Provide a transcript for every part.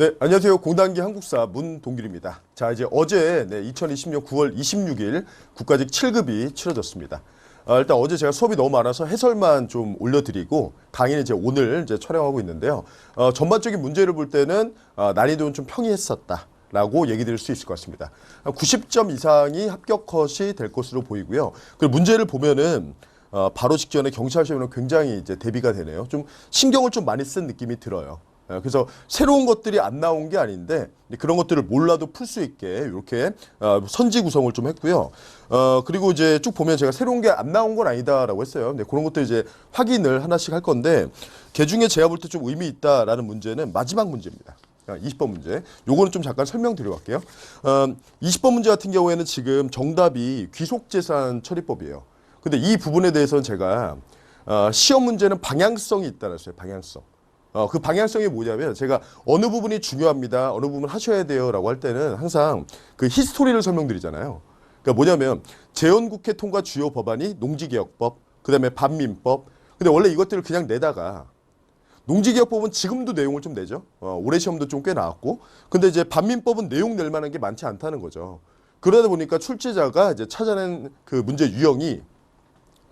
네, 안녕하세요. 공단기 한국사 문동길입니다. 자, 이제 어제 네, 2020년 9월 26일 국가직 7급이 치러졌습니다. 아, 일단 어제 제가 수업이 너무 많아서 해설만 좀 올려드리고 강의는 이제 오늘 이제 촬영하고 있는데요. 어, 전반적인 문제를 볼 때는 아, 난이도는 좀 평이했었다. 라고 얘기 드릴 수 있을 것 같습니다. 90점 이상이 합격 컷이 될 것으로 보이고요. 그리고 문제를 보면은 어, 바로 직전에 경찰 시험은 굉장히 이제 대비가 되네요. 좀 신경을 좀 많이 쓴 느낌이 들어요. 어, 그래서 새로운 것들이 안 나온 게 아닌데 그런 것들을 몰라도 풀 수 있게 이렇게 어, 선지 구성을 좀 했고요. 어, 그리고 이제 쭉 보면 제가 새로운 게 안 나온 건 아니다라고 했어요. 그런 것들 이제 확인을 하나씩 할 건데 개 중에 제가 볼 때 좀 의미 있다라는 문제는 마지막 문제입니다. 20번 문제. 요거는 좀 잠깐 설명드리고 갈게요. 어, 20번 문제 같은 경우에는 지금 정답이 귀속재산 처리법이에요. 근데 이 부분에 대해서는 제가 어, 시험 문제는 방향성이 있다는 했어요. 방향성. 어, 그 방향성이 뭐냐면 제가 어느 부분이 중요합니다. 어느 부분 하셔야 돼요 라고 할 때는 항상 그 히스토리를 설명드리잖아요. 그러니까 뭐냐면 재헌국회 통과 주요 법안이 농지개혁법, 그 다음에 반민법. 근데 원래 이것들을 그냥 내다가 농지개혁법은 지금도 내용을 좀 내죠. 어, 올해 시험도 좀 꽤 나왔고. 근데 이제 반민법은 내용 낼 만한 게 많지 않다는 거죠. 그러다 보니까 출제자가 이제 찾아낸 그 문제 유형이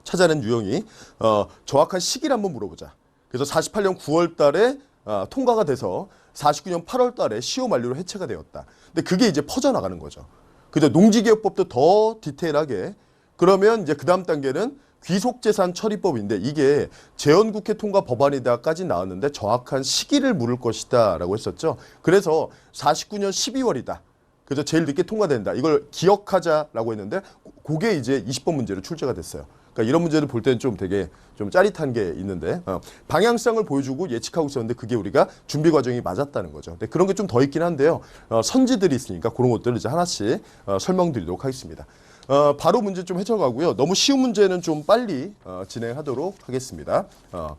찾아낸 유형이 어, 정확한 시기를 한번 물어보자. 그래서 48년 9월 달에 어, 통과가 돼서 49년 8월 달에 시효 만료로 해체가 되었다. 근데 그게 이제 퍼져나가는 거죠. 그죠? 농지개혁법도 더 디테일하게 그러면 이제 그 다음 단계는 귀속재산 처리법인데 이게 재헌국회 통과 법안이다까지 나왔는데 정확한 시기를 물을 것이다 라고 했었죠. 그래서 49년 12월이다. 그래서 제일 늦게 통과된다. 이걸 기억하자라고 했는데 그게 이제 20번 문제로 출제가 됐어요. 그러니까 이런 문제를 볼 때는 좀 되게 좀 짜릿한 게 있는데 어, 방향성을 보여주고 예측하고 있었는데 그게 우리가 준비 과정이 맞았다는 거죠. 근데 그런 게 좀 더 있긴 한데요. 어, 선지들이 있으니까 그런 것들을 이제 하나씩 어, 설명드리도록 하겠습니다. 어, 바로 문제 좀 해석하고요. 너무 쉬운 문제는 좀 빨리 어, 진행하도록 하겠습니다. 어,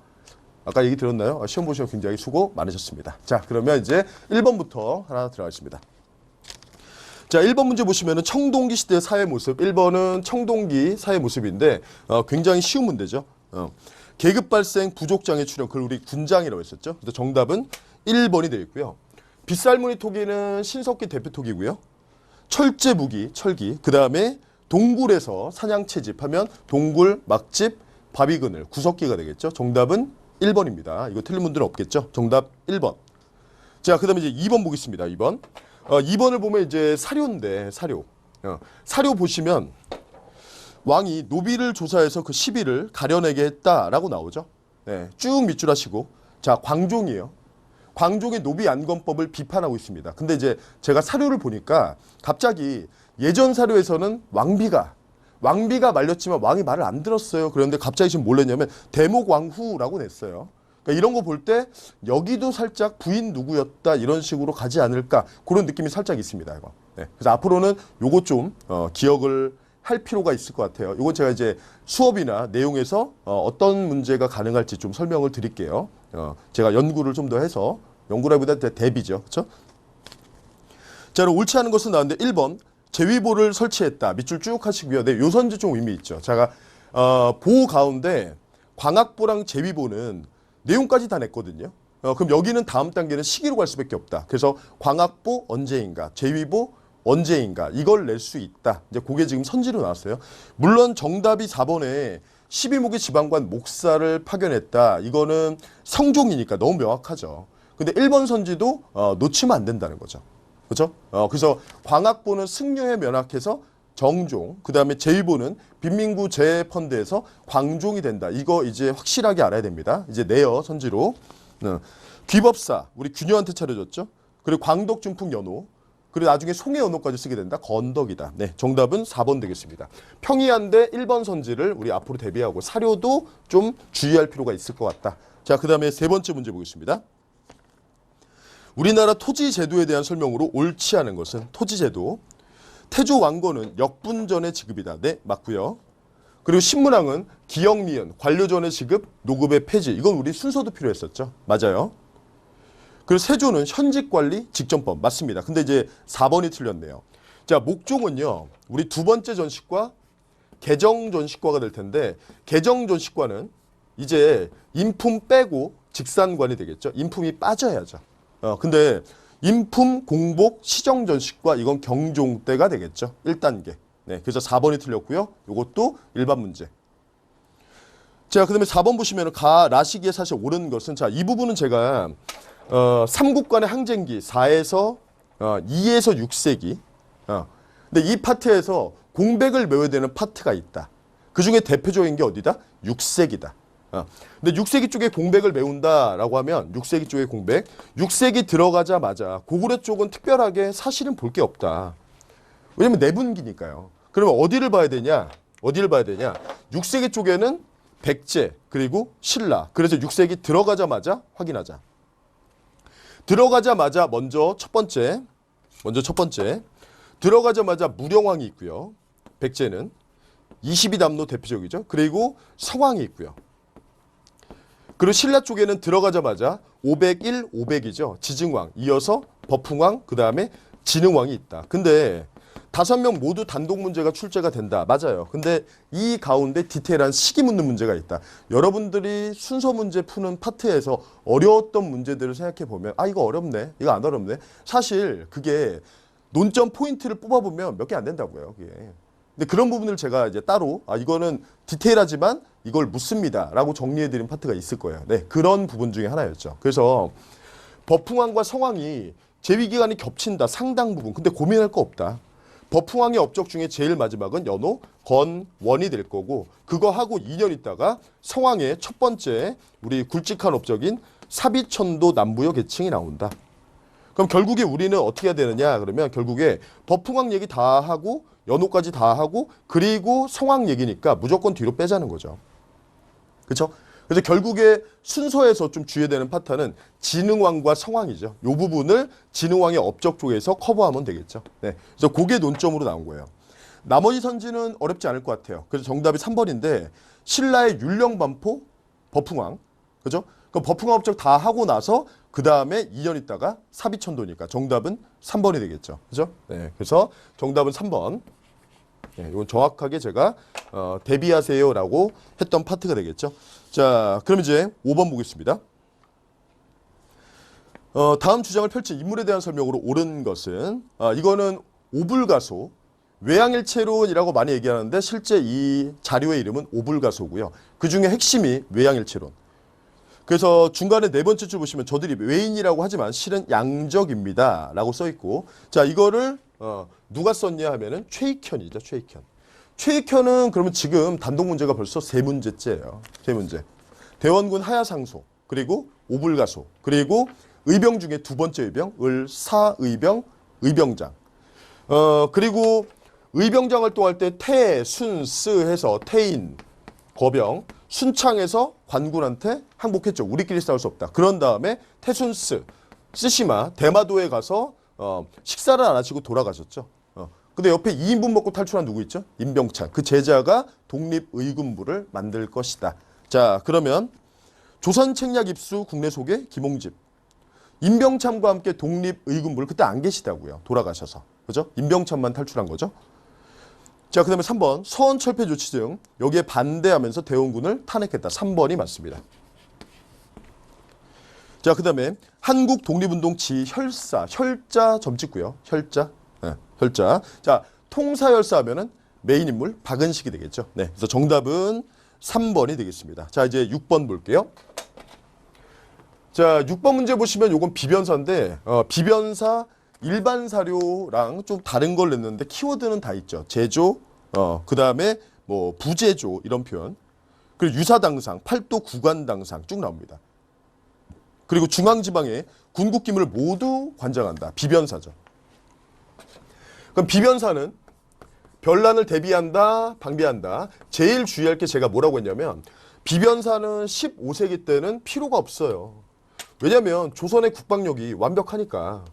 아까 얘기 들었나요? 어, 시험 보시면 굉장히 수고 많으셨습니다. 자, 그러면 이제 1번부터 하나 들어가겠습니다. 자, 1번 문제 보시면은 청동기 시대 사회 모습. 1번은 청동기 사회 모습인데 어, 굉장히 쉬운 문제죠. 어. 계급 발생 부족 장애 출현. 그걸 우리 군장이라고 했었죠. 그래서 정답은 1번이 되어 있고요. 빗살무늬 토기는 신석기 대표 토기고요. 철제 무기, 철기. 그다음에 동굴에서 사냥 채집하면 동굴, 막집, 바위그늘, 구석기가 되겠죠. 정답은 1번입니다. 이거 틀린 분들은 없겠죠. 정답 1번. 자, 그 다음에 이제 2번 보겠습니다. 2번. 어, 2번을 보면 이제 사료인데 사료. 어, 사료 보시면 왕이 노비를 조사해서 그 시비를 가려내게 했다라고 나오죠. 네, 쭉 밑줄 하시고 자 광종이에요. 광종의 노비 안건법을 비판하고 있습니다. 근데 이제 제가 사료를 보니까 갑자기 예전 사료에서는 왕비가 왕비가 말렸지만 왕이 말을 안 들었어요. 그런데 갑자기 지금 뭘 냈냐면 대목왕후라고 냈어요. 그러니까 이런 거 볼 때 여기도 살짝 부인 누구였다 이런 식으로 가지 않을까 그런 느낌이 살짝 있습니다. 이거. 네. 그래서 앞으로는 요거 좀 어, 기억을 할 필요가 있을 것 같아요. 이건 제가 이제 수업이나 내용에서 어, 어떤 문제가 가능할지 좀 설명을 드릴게요. 어, 제가 연구를 좀 더 해서 연구라기보다 대- 대비죠. 그렇죠? 자, 그럼 옳지 않은 것은 나왔는데 1번 제위보를 설치했다. 밑줄 쭉 하시고요. 네, 요 선지 좀 의미 있죠. 제가 어, 보호 가운데 광학보랑 제위보는 내용까지 다 냈거든요. 어, 그럼 여기는 다음 단계는 시기로 갈 수밖에 없다. 그래서 광학보 언제인가, 제위보 언제인가 이걸 낼 수 있다. 이제 그게 지금 선지로 나왔어요. 물론 정답이 4번에 12목의 지방관 목사를 파견했다. 이거는 성종이니까 너무 명확하죠. 근데 1번 선지도 어, 놓치면 안 된다는 거죠. 그렇죠? 어, 그래서 광학보는 승려에 면학해서 정종, 그 다음에 제2보는 빈민구 재펀드에서 광종이 된다. 이거 이제 확실하게 알아야 됩니다. 이제 내어 선지로. 어, 귀법사, 우리 균여한테 차려줬죠. 그리고 광덕 중풍 연호, 그리고 나중에 송해 연호까지 쓰게 된다. 건덕이다. 네, 정답은 4번 되겠습니다. 평이한데 1번 선지를 우리 앞으로 대비하고 사료도 좀 주의할 필요가 있을 것 같다. 자, 그 다음에 세 번째 문제 보겠습니다. 우리나라 토지 제도에 대한 설명으로 옳지 않은 것은 토지 제도. 태조 왕건은 역분전의 지급이다. 네, 맞고요. 그리고 신문왕은 기역미연 관료전의 지급, 노급의 폐지. 이건 우리 순서도 필요했었죠. 맞아요. 그리고 세조는 현직 관리 직전법 맞습니다. 근데 이제 4번이 틀렸네요. 자, 목종은요. 우리 두 번째 전식과 개정 전식과가 될 텐데 개정 전식과는 이제 인품 빼고 직산관이 되겠죠. 인품이 빠져야죠. 어, 근데 인품, 공복, 시정 전식과 이건 경종 때가 되겠죠. 1단계. 네, 그래서 4번이 틀렸고요. 이것도 일반 문제. 자, 그 다음에 4번 보시면 가 라시기에 사실 옳은 것은 자, 이 부분은 제가 어, 삼국간의 항쟁기 4에서 어, 2에서 6세기. 어. 근데 이 파트에서 공백을 메워야 되는 파트가 있다. 그 중에 대표적인 게 어디다? 6세기다. 어. 근데 6세기 쪽에 공백을 메운다라고 하면 6세기 쪽의 공백, 6세기 들어가자마자 고구려 쪽은 특별하게 사실은 볼 게 없다. 왜냐면 내분기니까요. 그러면 어디를 봐야 되냐? 어디를 봐야 되냐? 6세기 쪽에는 백제 그리고 신라. 그래서 6세기 들어가자마자 확인하자. 들어가자마자 먼저 첫 번째, 먼저 첫 번째 들어가자마자 무령왕이 있고요. 백제는 22담로 대표적이죠. 그리고 성왕이 있고요. 그리고 신라 쪽에는 들어가자마자 501, 500이죠. 지증왕, 이어서 버풍왕, 그 다음에 진흥왕이 있다. 근데 다섯 명 모두 단독 문제가 출제가 된다. 맞아요. 근데 이 가운데 디테일한 시기 묻는 문제가 있다. 여러분들이 순서 문제 푸는 파트에서 어려웠던 문제들을 생각해 보면 아 이거 어렵네. 이거 안 어렵네. 사실 그게 논점 포인트를 뽑아보면 몇 개 안 된다고요. 그게. 근데 그런 부분을 제가 이제 따로 아 이거는 디테일하지만 이걸 묻습니다라고 정리해드린 파트가 있을 거예요. 네 그런 부분 중에 하나였죠. 그래서 버풍왕과 성왕이 재위 기간이 겹친다 상당 부분. 근데 고민할 거 없다. 버풍왕의 업적 중에 제일 마지막은 연호 건 원이 될 거고 그거 하고 2년 있다가 성왕의 첫 번째 우리 굵직한 업적인 사비천도 남부여 계층이 나온다. 그럼 결국에 우리는 어떻게 해야 되느냐 그러면 결국에 버풍왕 얘기 다 하고 연호까지 다 하고 그리고 성왕 얘기니까 무조건 뒤로 빼자는 거죠. 그렇죠? 그래서 결국에 순서에서 좀 주의해야 되는 파트는 진흥왕과 성왕이죠. 이 부분을 진흥왕의 업적 쪽에서 커버하면 되겠죠. 네. 그래서 그게 논점으로 나온 거예요. 나머지 선지는 어렵지 않을 것 같아요. 그래서 정답이 3번인데 신라의 율령반포 버풍왕. 그죠? 그 버풍왕 업적 다 하고 나서 그 다음에 2년 있다가 사비천도니까 정답은 3번이 되겠죠. 그죠? 네. 그래서 정답은 3번. 네, 이건 정확하게 제가 어, 대비하세요라고 했던 파트가 되겠죠. 자, 그럼 이제 5번 보겠습니다. 어, 다음 주장을 펼친 인물에 대한 설명으로 옳은 것은 아, 이거는 오불가소 외양일체론이라고 많이 얘기하는데 실제 이 자료의 이름은 오불가소고요. 그 중에 핵심이 외양일체론. 그래서 중간에 네 번째 줄 보시면 저들이 외인이라고 하지만 실은 양적입니다 라고 써 있고 자 이거를 어, 누가 썼냐 하면은 최익현이죠 최익현. 최익현은 그러면 지금 단독 문제가 벌써 세 문제째예요. 세 문제. 대원군 하야상소 그리고 오불가소 그리고 의병 중에 두 번째 의병 을사의병 의병장. 어 그리고 의병장 활동할 때 태, 순, 스 해서 태인, 거병, 순창에서 관군한테 항복했죠. 우리끼리 싸울 수 없다. 그런 다음에 태순스, 쓰시마, 대마도에 가서 어, 식사를 안 하시고 돌아가셨죠. 어. 근데 옆에 2인분 먹고 탈출한 누구 있죠? 임병찬. 그 제자가 독립의군부를 만들 것이다. 자, 그러면 조선 책략 입수 국내 소개 김홍집. 임병찬과 함께 독립의군부를 그때 안 계시다고요. 돌아가셔서. 그죠? 임병찬만 탈출한 거죠. 자, 그 다음에 3번. 서원철폐 조치 등 여기에 반대하면서 대원군을 탄핵했다. 3번이 맞습니다. 자, 그 다음에 한국 독립운동 지혈사, 혈자 점 찍고요. 혈자, 네, 혈자. 자, 통사열사 하면은 메인 인물 박은식이 되겠죠. 네, 그래서 정답은 3번이 되겠습니다. 자, 이제 6번 볼게요. 자, 6번 문제 보시면 요건 비변사인데 어, 비변사 일반 사료랑 좀 다른 걸 냈는데 키워드는 다 있죠. 제조, 어, 그 다음에 뭐 부제조 이런 표현. 그리고 유사당상, 팔도 구간당상 쭉 나옵니다. 그리고 중앙지방의 군국기물을 모두 관장한다. 비변사죠. 그럼 비변사는 변란을 대비한다, 방비한다. 제일 주의할 게 제가 뭐라고 했냐면 비변사는 15세기 때는 필요가 없어요. 왜냐하면 조선의 국방력이 완벽하니까.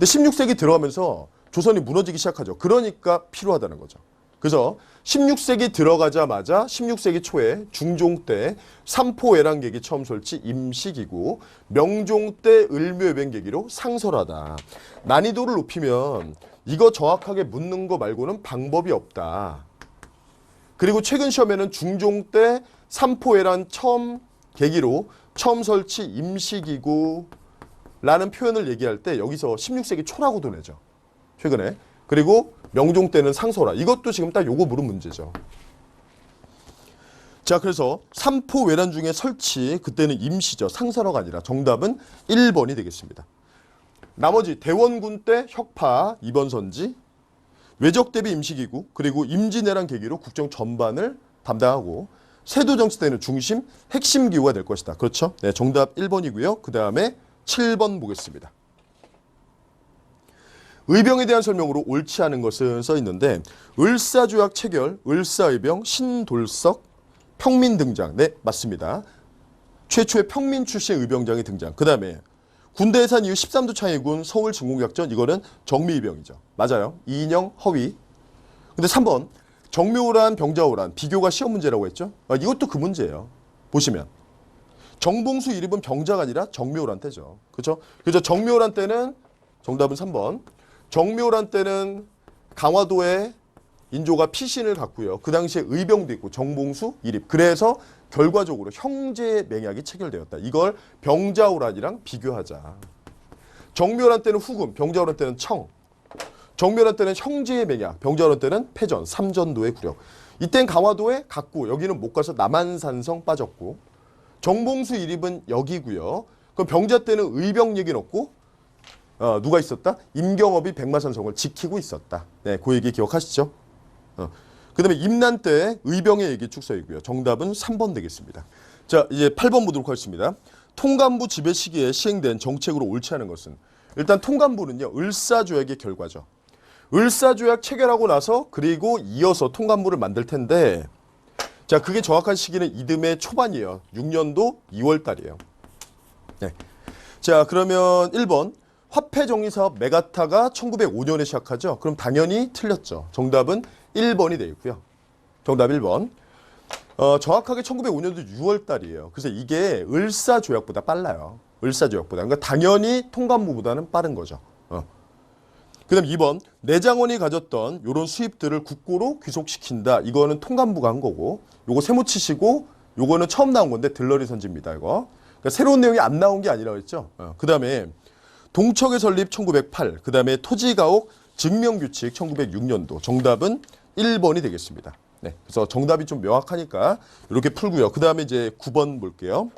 근데 16세기 들어가면서 조선이 무너지기 시작하죠. 그러니까 필요하다는 거죠. 그래서 16세기 들어가자마자 16세기 초에 중종 때 삼포외랑계기 처음 설치 임시기구, 명종 때 을묘외병계기로 상설하다. 난이도를 높이면 이거 정확하게 묻는 거 말고는 방법이 없다. 그리고 최근 시험에는 중종 때 삼포 외란 처음 계기로 처음 설치 임시기구 라는 표현을 얘기할 때 여기서 16세기 초라고도 내죠. 최근에. 그리고 명종 때는 상소라. 이것도 지금 딱 요거 물은 문제죠. 자, 그래서 삼포 외란 중에 설치 그때는 임시죠. 상설화가 아니라 정답은 1번이 되겠습니다. 나머지 대원군 때 혁파 2번 선지 외적 대비 임시기구 그리고 임진왜란 계기로 국정 전반을 담당하고 세도 정치 때는 중심 핵심 기구가 될 것이다. 그렇죠? 네, 정답 1번이고요. 그 다음에 7번 보겠습니다. 의병에 대한 설명으로 옳지 않은 것은 써 있는데 을사조약 체결, 을사의병, 신돌석, 평민 등장. 네, 맞습니다. 최초의 평민 출신 의병장이 등장. 그 다음에 군대 해산 이후 13도 창의군 서울 진공작전 이거는 정미의병이죠. 맞아요. 이인영 허위. 근데 3번 정묘란 병자호란 비교가 시험 문제라고 했죠. 아, 이것도 그 문제예요. 보시면 정봉수 이름은 병자가 아니라 정묘란 때죠. 그렇죠? 그래서 정묘란 때는 정답은 3번. 정묘란 때는 강화도에 인조가 피신을 갖고요. 그 당시에 의병도 있고 정봉수 이립. 그래서 결과적으로 형제 맹약이 체결되었다. 이걸 병자호란이랑 비교하자. 정묘란 때는 후금, 병자호란 때는 청. 정묘란 때는 형제의 맹약, 병자호란 때는 패전, 삼전도의 구력. 이땐 강화도에 갔고 여기는 못 가서 남한산성 빠졌고 정봉수 이립은 여기고요. 그럼 병자 때는 의병 얘기는 없고 어, 누가 있었다? 임경업이 백마산성을 지키고 있었다. 네, 그 얘기 기억하시죠? 어. 그 다음에 임난 때 의병의 얘기 축소이고요. 정답은 3번 되겠습니다. 자, 이제 8번 보도록 하겠습니다. 통감부 지배 시기에 시행된 정책으로 옳지 않은 것은 일단 통감부는요. 을사조약의 결과죠. 을사조약 체결하고 나서 그리고 이어서 통감부를 만들 텐데 자, 그게 정확한 시기는 이듬해 초반이에요. 6년도 2월 달이에요. 네. 자, 그러면 1번 화폐 정리 사업 메가타가 1905년에 시작하죠. 그럼 당연히 틀렸죠. 정답은 1번이 되어 있고요. 정답 1번. 어, 정확하게 1905년도 6월 달이에요. 그래서 이게 을사 조약보다 빨라요. 을사 조약보다. 그러니까 당연히 통감부보다는 빠른 거죠. 어. 그다음 2번 내장원이 가졌던 이런 수입들을 국고로 귀속시킨다. 이거는 통감부가 한 거고, 요거 세모 치시고, 요거는 처음 나온 건데 들러리 선지입니다. 이거. 그러니까 새로운 내용이 안 나온 게 아니라고 했죠. 어. 그다음에 동척의 설립 1908, 그 다음에 토지가옥 증명규칙 1906년도. 정답은 1번이 되겠습니다. 네, 그래서 정답이 좀 명확하니까 이렇게 풀고요. 그 다음에 이제 9번 볼게요.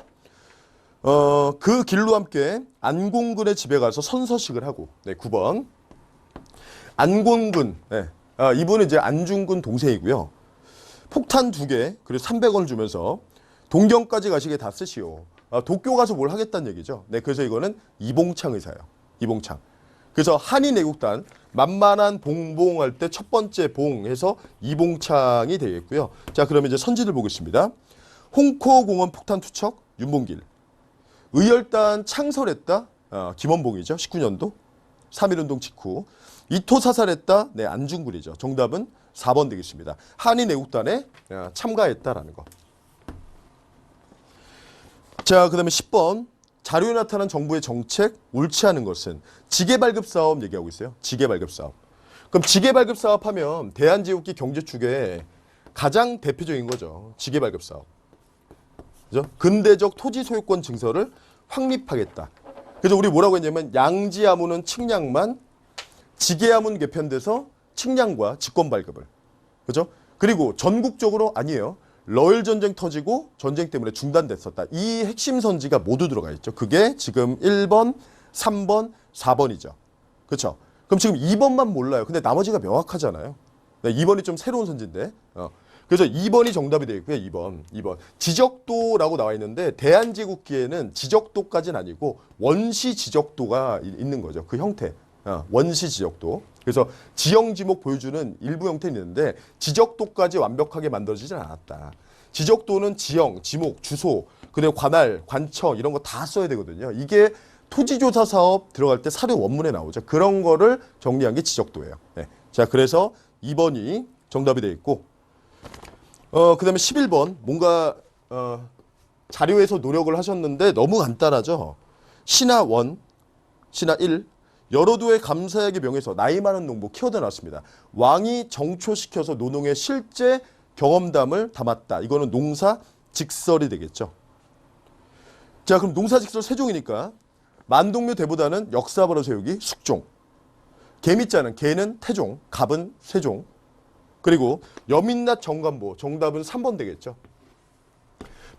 어, 그 길로 함께 안공근의 집에 가서 선서식을 하고, 네, 9번. 안공근, 네, 아, 이분은 이제 안중근 동생이고요. 폭탄 두 개, 그리고 300원 주면서 동경까지 가시게 다 쓰시오. 아, 도쿄 가서 뭘 하겠다는 얘기죠. 네, 그래서 이거는 이봉창 의사예요. 이봉창. 그래서 한인 애국단 만만한 봉봉 할 때 첫 번째 봉 해서 이봉창이 되겠고요. 자, 그러면 이제 선지를 보겠습니다. 홍코 공원 폭탄 투척 윤봉길. 의열단 창설했다. 아, 김원봉이죠. 19년도. 3.1운동 직후. 이토 사살했다. 네, 안중근이죠. 정답은 4번 되겠습니다. 한인애국단에 아, 참가했다라는 거. 자, 그 다음에 10번. 자료에 나타난 정부의 정책, 옳지 않은 것은 지계 발급 사업 얘기하고 있어요. 지계 발급 사업. 그럼 지계 발급 사업 하면 대한제국기 경제축의 가장 대표적인 거죠. 지계 발급 사업. 그죠? 근대적 토지 소유권 증서를 확립하겠다. 그래서 우리 뭐라고 했냐면 양지하문은 측량만 지계하문 개편돼서 측량과 직권 발급을. 그죠? 그리고 전국적으로 아니에요. 러일 전쟁 터지고 전쟁 때문에 중단됐었다. 이 핵심 선지가 모두 들어가 있죠. 그게 지금 1번, 3번, 4번이죠. 그렇죠? 그럼 지금 2번만 몰라요. 근데 나머지가 명확하잖아요. 네, 2번이 좀 새로운 선지인데. 어. 그래서 2번이 정답이 되겠고요. 2번. 2번. 지적도라고 나와 있는데 대한제국기에는 지적도까지는 아니고 원시 지적도가 이- 있는 거죠. 그 형태. 어, 원시 지적도. 그래서 지형 지목 보여주는 일부 형태는 있는데 지적도까지 완벽하게 만들어지진 않았다. 지적도는 지형, 지목, 주소, 그리고 관할, 관청 이런 거 다 써야 되거든요. 이게 토지조사 사업 들어갈 때 사료 원문에 나오죠. 그런 거를 정리한 게 지적도예요. 네. 자, 그래서 2번이 정답이 되어 있고, 어, 그 다음에 11번, 뭔가, 어, 자료에서 노력을 하셨는데 너무 간단하죠. 신화 1, 신화 1, 여러도의 감사하게 명해서 나이 많은 농부 키워드 나왔습니다. 왕이 정초시켜서 노농의 실제 경험담을 담았다. 이거는 농사 직설이 되겠죠. 자, 그럼 농사 직설 세종이니까 만동묘 대보다는 역사바로 세우기 숙종. 개미자는 개는 태종, 갑은 세종. 그리고 여민낯 정관보 정답은 3번 되겠죠.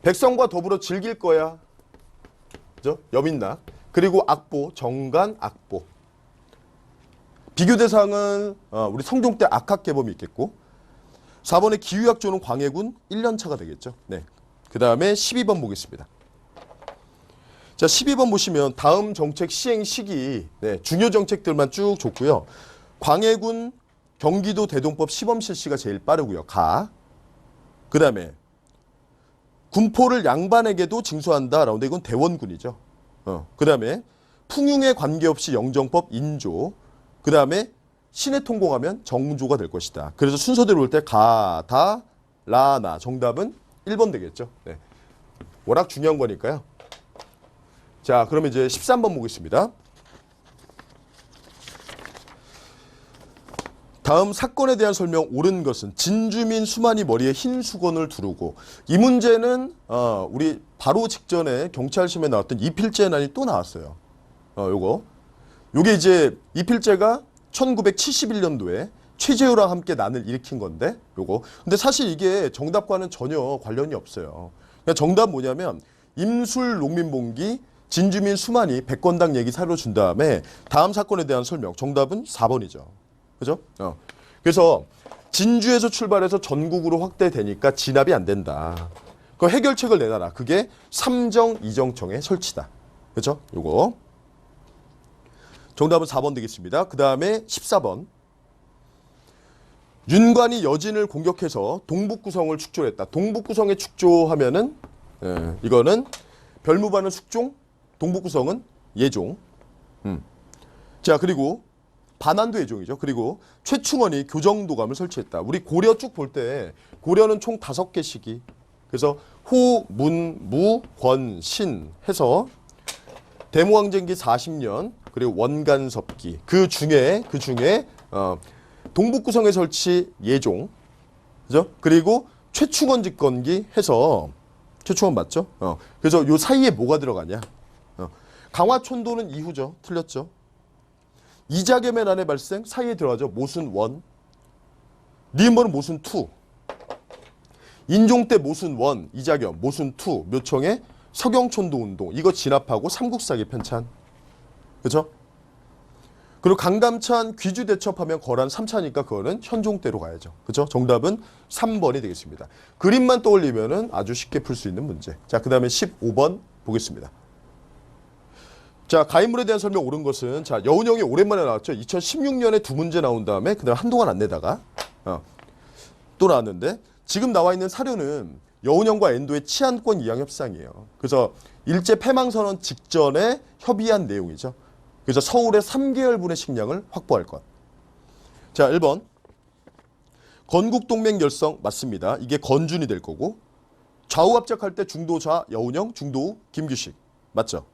백성과 더불어 즐길 거야. 그죠? 여민낯. 그리고 악보 정관 악보. 비교 대상은 어, 우리 성종 때 악학개범이 있겠고 4번의 기후약조는 광해군 1년 차가 되겠죠. 네. 그 다음에 12번 보겠습니다. 자, 12번 보시면 다음 정책 시행 시기 네, 중요 정책들만 쭉 줬고요. 광해군 경기도 대동법 시범 실시가 제일 빠르고요. 가. 그 다음에 군포를 양반에게도 징수한다. 라운데 이건 대원군이죠. 어. 그 다음에 풍융에 관계없이 영정법 인조. 그 다음에 신에 통공하면 정조가 될 것이다. 그래서 순서대로 볼때 가, 다, 라, 나. 정답은 1번 되겠죠. 네. 워낙 중요한 거니까요. 자, 그러면 이제 13번 보겠습니다. 다음 사건에 대한 설명 옳은 것은 진주민 수만이 머리에 흰 수건을 두르고 이 문제는 어, 우리 바로 직전에 경찰심에 나왔던 이필재 난이 또 나왔어요. 어, 요거. 요게 이제 이필재가 1971년도에 최재우랑 함께 난을 일으킨 건데 요거. 근데 사실 이게 정답과는 전혀 관련이 없어요. 그러니까 정답 뭐냐면 임술 농민봉기 진주민 수만이 백건당 얘기 사료 준 다음에 다음 사건에 대한 설명. 정답은 4번이죠. 그죠? 어. 그래서 진주에서 출발해서 전국으로 확대되니까 진압이 안 된다. 그 해결책을 내놔라. 그게 삼정 이정청의 설치다. 그죠? 요거. 정답은 4번 되겠습니다. 그 다음에 14번. 윤관이 여진을 공격해서 동북구성을 축조했다. 동북구성에 축조하면은 예, 이거는 별무반은 숙종, 동북구성은 예종. 음. 자 그리고 반환도 예종이죠. 그리고 최충원이 교정도감을 설치했다. 우리 고려 쭉 볼 때 고려는 총 다섯 개 시기. 그래서 호, 문, 무, 권, 신 해서 대무왕정기 40년 그리고 원간섭기 그 중에 그 중에 어, 동북구성의 설치 예종 그죠? 그리고 최충원 집권기 해서 최충원 맞죠? 어, 그래서 요 사이에 뭐가 들어가냐? 어, 강화촌도는 이후죠. 틀렸죠. 이자겸의 난의 발생 사이에 들어가죠. 모순 원. 니은번은 모순 투. 인종 때 모순 원, 이자겸, 모순 투, 묘청의 서경촌도 운동 이거 진압하고 삼국사기 편찬. 그죠? 그리고 강감찬 귀주 대첩하면 거란 3차니까 그거는 현종 때로 가야죠. 그죠? 정답은 3번이 되겠습니다. 그림만 떠올리면 은 아주 쉽게 풀 수 있는 문제. 자, 그 다음에 15번 보겠습니다. 자, 가인물에 대한 설명 옳은 것은 자, 여운형이 오랜만에 나왔죠. 2016년에 두 문제 나온 다음에 그다음 한동안 안 내다가 어, 또 나왔는데 지금 나와 있는 사료는 여운형과 엔도의 치안권 이양 협상이에요. 그래서 일제 패망선언 직전에 협의한 내용이죠. 그래서 서울의 3개월분의 식량을 확보할 것. 자, 1번. 건국동맹 결성 맞습니다. 이게 건준이 될 거고 좌우 합작할 때 중도좌 여운형, 중도우 김규식 맞죠?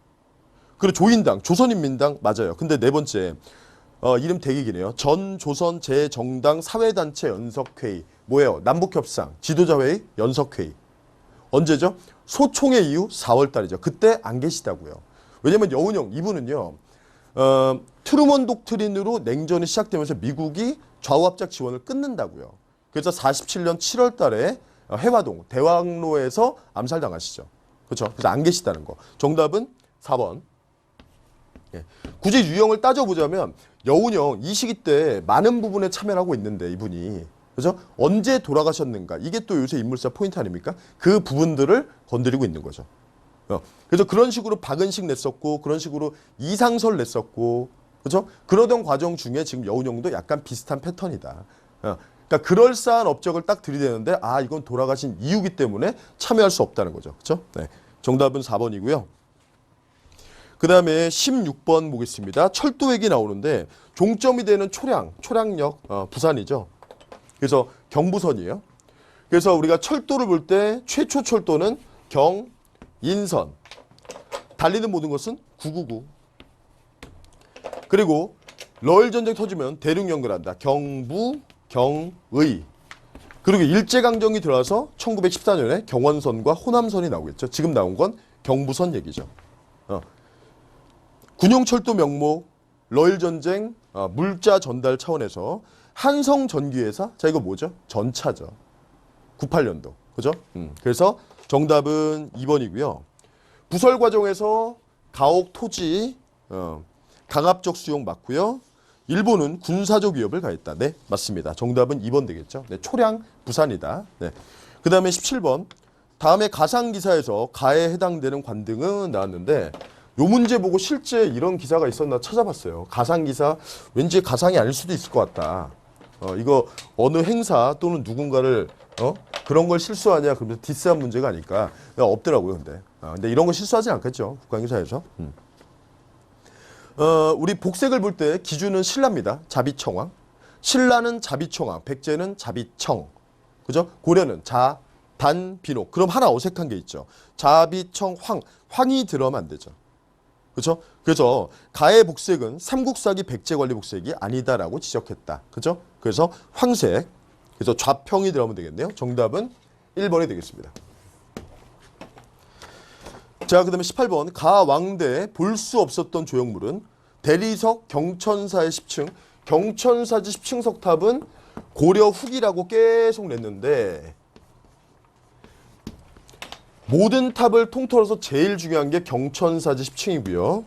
그리고 조인당, 조선인민당 맞아요. 근데 네 번째 어, 이름 되게 기네요. 전 조선 재정당 사회단체 연석회의 뭐예요? 남북협상 지도자회의 연석회의 언제죠? 소총회 이후 4월 달이죠. 그때 안 계시다고요. 왜냐면 여운형 이분은요. 어, 트루먼 독트린으로 냉전이 시작되면서 미국이 좌우합작 지원을 끊는다고요. 그래서 47년 7월 달에 어, 해화동 대왕로에서 암살당하시죠. 그렇죠? 그래서 안 계시다는 거. 정답은 4번. 예. 굳이 유형을 따져보자면 여운형 이 시기 때 많은 부분에 참여를 하고 있는데 이분이 그죠? 언제 돌아가셨는가 이게 또 요새 인물사 포인트 아닙니까? 그 부분들을 건드리고 있는 거죠. 어. 그래서 그런 식으로 박은식 냈었고 그런 식으로 이상설 냈었고 그죠? 그러던 과정 중에 지금 여운형도 약간 비슷한 패턴이다. 어. 그러니까 그럴싸한 업적을 딱 들이대는데 아 이건 돌아가신 이유기 때문에 참여할 수 없다는 거죠. 그렇죠? 네. 정답은 4번이고요. 그 다음에 16번 보겠습니다. 철도 얘기 나오는데 종점이 되는 초량, 초량역, 어, 부산이죠. 그래서 경부선이에요. 그래서 우리가 철도를 볼 때 최초 철도는 경, 인선. 달리는 모든 것은 999. 그리고 러일 전쟁 터지면 대륙 연결한다. 경부, 경의. 그리고 일제강점기 들어와서 1914년에 경원선과 호남선이 나오겠죠. 지금 나온 건 경부선 얘기죠. 어. 군용철도 명목, 러일 전쟁, 아, 물자 전달 차원에서 한성 전기회사, 자 이거 뭐죠? 전차죠. 98년도, 그죠? 음, 그래서 정답은 2번이고요. 부설 과정에서 가옥 토지, 어, 강압적 수용 맞고요. 일본은 군사적 위협을 가했다. 네, 맞습니다. 정답은 2번 되겠죠. 네, 초량 부산이다. 네. 그 다음에 17번. 다음에 가상 기사에서 가에 해당되는 관등은 나왔는데 요 문제 보고 실제 이런 기사가 있었나 찾아봤어요. 가상 기사 왠지 가상이 아닐 수도 있을 것 같다. 어, 이거 어느 행사 또는 누군가를 어? 그런 걸 실수하냐 그러면서 디스한 문제가 아닐까 없더라고요. 근데 아, 근데 이런 거 실수하지 않겠죠. 국가행사에서. 음. 어, 우리 복색을 볼 때 기준은 신라입니다. 자비청왕. 신라는 자비청왕, 백제는 자비청. 그죠? 고려는 자, 단, 비록. 그럼 하나 어색한 게 있죠. 자비청, 황. 황이 들어가면 안 되죠. 그렇죠? 그래서 가의 복색은 삼국사기 백제 관리 복색이 아니다라고 지적했다. 그렇죠? 그래서 황색. 그래서 좌평이 들어가면 되겠네요. 정답은 1번이 되겠습니다. 자, 그 다음에 18번 가 왕대 볼 수 없었던 조형물은 대리석 경천사의 10층 경천사지 10층 석탑은 고려 후기라고 계속 냈는데 모든 탑을 통틀어서 제일 중요한 게 경천사지 10층이고요.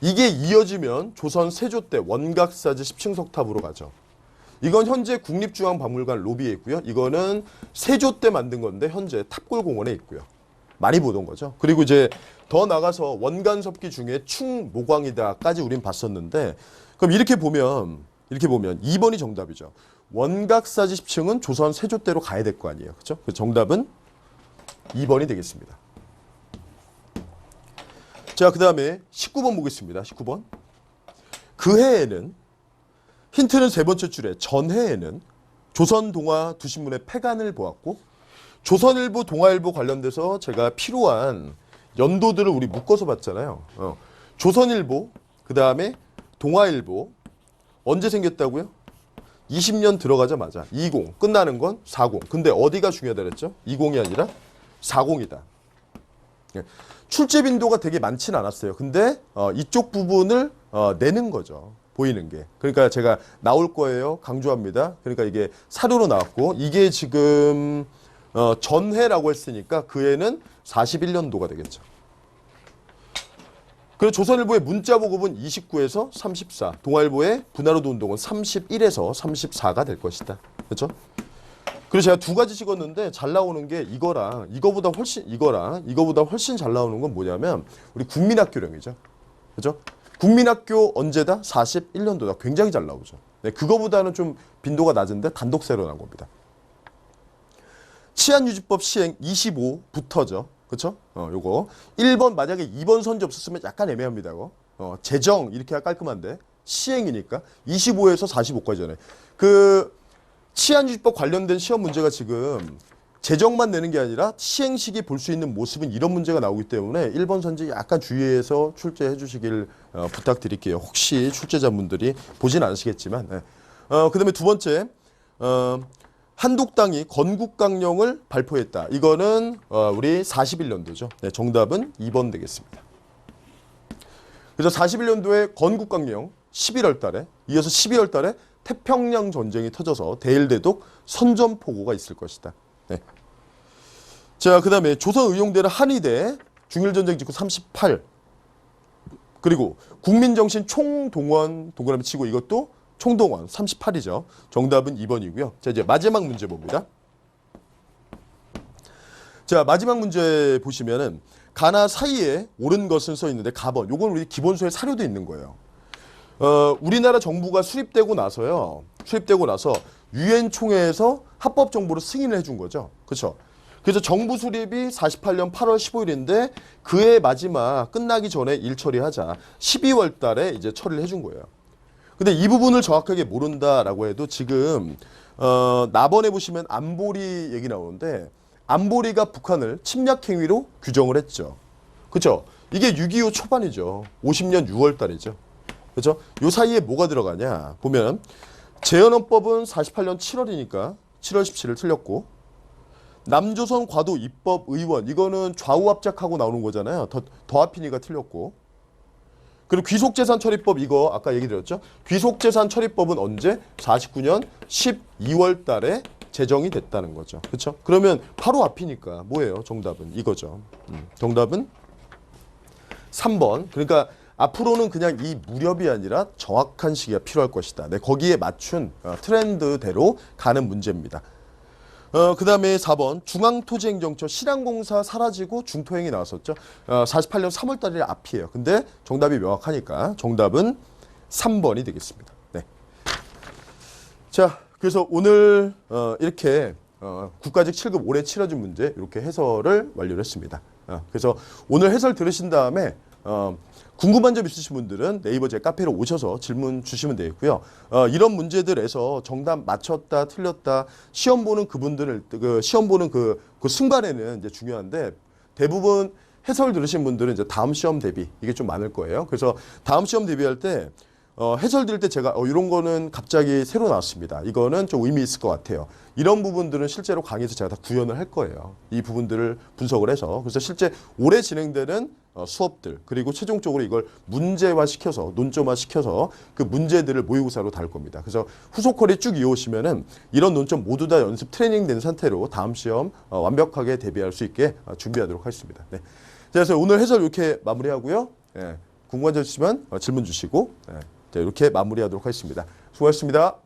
이게 이어지면 조선 세조 때 원각사지 10층 석탑으로 가죠. 이건 현재 국립중앙박물관 로비에 있고요. 이거는 세조 때 만든 건데 현재 탑골공원에 있고요. 많이 보던 거죠. 그리고 이제 더 나가서 원간섭기 중에 충모광이다까지 우린 봤었는데 그럼 이렇게 보면 이렇게 보면 2번이 정답이죠. 원각사지 10층은 조선 세조 때로 가야 될 거 아니에요. 그렇죠? 그 정답은 2번이 되겠습니다. 자, 그 다음에 19번 보겠습니다. 19번. 그 해에는 힌트는 세 번째 줄에 전해에는 조선 동화 두 신문의 폐간을 보았고 조선일보, 동아일보 관련돼서 제가 필요한 연도들을 우리 묶어서 봤잖아요. 어. 조선일보, 그 다음에 동아일보 언제 생겼다고요? 20년 들어가자마자 20 끝나는 건 40. 근데 어디가 중요하다 그랬죠? 20이 아니라 40이다. 예. 출제 빈도가 되게 많지는 않았어요. 근데 어, 이쪽 부분을 어, 내는 거죠. 보이는 게. 그러니까 제가 나올 거예요. 강조합니다. 그러니까 이게 사료로 나왔고 이게 지금 어, 전해라고 했으니까 그 해는 41년도가 되겠죠. 그리고 조선일보의 문자 보급은 29에서 34, 동아일보의 분하로도 운동은 31에서 34가 될 것이다. 그렇죠? 그래서 제가 두 가지 찍었는데 잘 나오는 게 이거랑 이거보다 훨씬 이거랑 이거보다 훨씬 잘 나오는 건 뭐냐면 우리 국민학교령이죠. 그죠? 국민학교 언제다? 41년도다. 굉장히 잘 나오죠. 네, 그거보다는 좀 빈도가 낮은데 단독세로 나온 겁니다. 치안유지법 시행 25부터죠. 그렇죠? 어, 요거 1번 만약에 2번 선지 없었으면 약간 애매합니다. 이거. 어, 재정 이렇게 깔끔한데 시행이니까 25에서 45까지 전에 그 치안유지법 관련된 시험 문제가 지금 재정만 내는 게 아니라 시행 시기 볼수 있는 모습은 이런 문제가 나오기 때문에 1번 선지 약간 주의해서 출제해 주시길 어, 부탁드릴게요. 혹시 출제자분들이 보진 않으시겠지만. 네. 어, 그 다음에 두 번째 어, 한독당이 건국강령을 발표했다. 이거는 어, 우리 41년도죠. 네, 정답은 2번 되겠습니다. 그래서 41년도에 건국강령 11월 달에 이어서 12월 달에 태평양 전쟁이 터져서 대일대독 선전포고가 있을 것이다. 네. 자, 그 다음에 조선 의용대는 한의대 중일전쟁 직후 38 그리고 국민정신 총동원 동그라미 치고 이것도 총동원 38이죠. 정답은 2번이고요. 자, 이제 마지막 문제 봅니다. 자, 마지막 문제 보시면은 가나 사이에 옳은 것은 써 있는데 가번. 요건 우리 기본서에 사료도 있는 거예요. 어, 우리나라 정부가 수립되고 나서요. 수립되고 나서 유엔 총회에서 합법 정부로 승인을 해준 거죠. 그렇죠? 그래서 정부 수립이 48년 8월 15일인데 그해 마지막 끝나기 전에 일 처리하자 12월 달에 이제 처리를 해준 거예요. 근데 이 부분을 정확하게 모른다라고 해도 지금 어, 나번에 보시면 안보리 얘기 나오는데 안보리가 북한을 침략 행위로 규정을 했죠. 그렇죠? 이게 6.25 초반이죠. 50년 6월 달이죠. 그렇죠? 요 사이에 뭐가 들어가냐 보면 재헌헌법은 48년 7월이니까 7월 17일 틀렸고 남조선 과도 입법 의원 이거는 좌우 합작하고 나오는 거잖아요. 더 더하피니가 틀렸고 그리고 귀속재산 처리법 이거 아까 얘기 드렸죠. 귀속재산 처리법은 언제? 49년 12월 달에 제정이 됐다는 거죠. 그렇죠? 그러면 바로 앞이니까 뭐예요? 정답은 이거죠. 음, 정답은 3번. 그러니까 앞으로는 그냥 이 무렵이 아니라 정확한 시기가 필요할 것이다. 네, 거기에 맞춘 어, 트렌드대로 가는 문제입니다. 어, 그 다음에 4번 중앙토지행정처 실양공사 사라지고 중토행이 나왔었죠. 어, 48년 3월 달이 앞이에요. 근데 정답이 명확하니까 정답은 3번이 되겠습니다. 네. 자, 그래서 오늘 어, 이렇게 어, 국가직 7급 올해 치러진 문제 이렇게 해설을 완료를 했습니다. 어, 그래서 오늘 해설 들으신 다음에 어, 궁금한 점 있으신 분들은 네이버 제 카페로 오셔서 질문 주시면 되겠고요. 어, 이런 문제들에서 정답 맞췄다, 틀렸다 시험 보는 그분들을 그 시험 보는 그, 그 순간에는 이제 중요한데 대부분 해설 들으신 분들은 이제 다음 시험 대비 이게 좀 많을 거예요. 그래서 다음 시험 대비할 때 어, 해설 드릴 때 제가 어, 이런 거는 갑자기 새로 나왔습니다. 이거는 좀 의미 있을 것 같아요. 이런 부분들은 실제로 강의에서 제가 다 구현을 할 거예요. 이 부분들을 분석을 해서 그래서 실제 올해 진행되는 어, 수업들 그리고 최종적으로 이걸 문제화 시켜서 논점화 시켜서 그 문제들을 모의고사로 다룰 겁니다. 그래서 후속컬이 쭉 이어오시면은 이런 논점 모두 다 연습 트레이닝 된 상태로 다음 시험 어, 완벽하게 대비할 수 있게 어, 준비하도록 하겠습니다. 네. 자, 그래서 오늘 해설 이렇게 마무리하고요. 예, 궁금한 점 있으시면 어, 질문 주시고 예, 자, 이렇게 마무리하도록 하겠습니다. 수고하셨습니다.